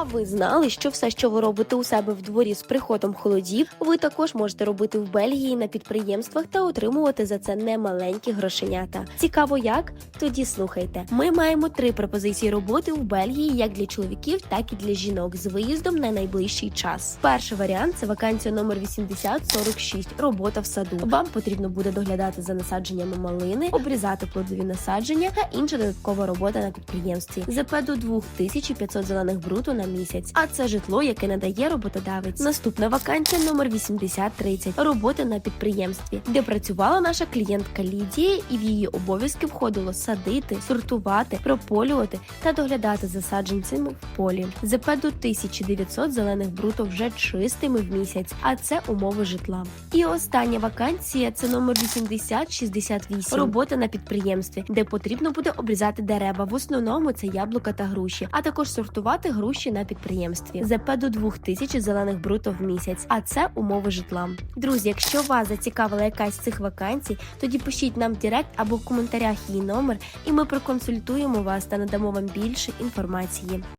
А ви знали, що все, що ви робите у себе в дворі з приходом холодів, ви також можете робити в Бельгії на підприємствах та отримувати за це немаленькі грошенята. Цікаво, як? Тоді слухайте. Ми маємо три пропозиції роботи в Бельгії як для чоловіків, так і для жінок з виїздом на найближчий час. Перший варіант це вакансія номер 8046 – робота в саду. Вам потрібно буде доглядати за насадженнями малини, обрізати плодові насадження та інша додаткова робота на підприємстві. ЗП до 2500 зелених бруто на місяць. А це житло, яке надає роботодавець. Наступна вакансія номер 8030 – робота на підприємстві, де працювала наша клієнтка Лідія, і в її обов'язки входило садити, сортувати, прополювати та доглядати за саджанцями в полі. ЗП до 1900 зелених бруто вже чистими в місяць, а це умови житла. І остання вакансія це номер 8068 – робота на підприємстві, де потрібно буде обрізати дерева. В основному це яблука та груші, а також сортувати груші на підприємстві. ЗП до 2000 зелених бруто в місяць, а це умови житла. Друзі, якщо вас зацікавила якась з цих вакансій, тоді пишіть нам Директ або в коментарях її номер, і ми проконсультуємо вас та надамо вам більше інформації.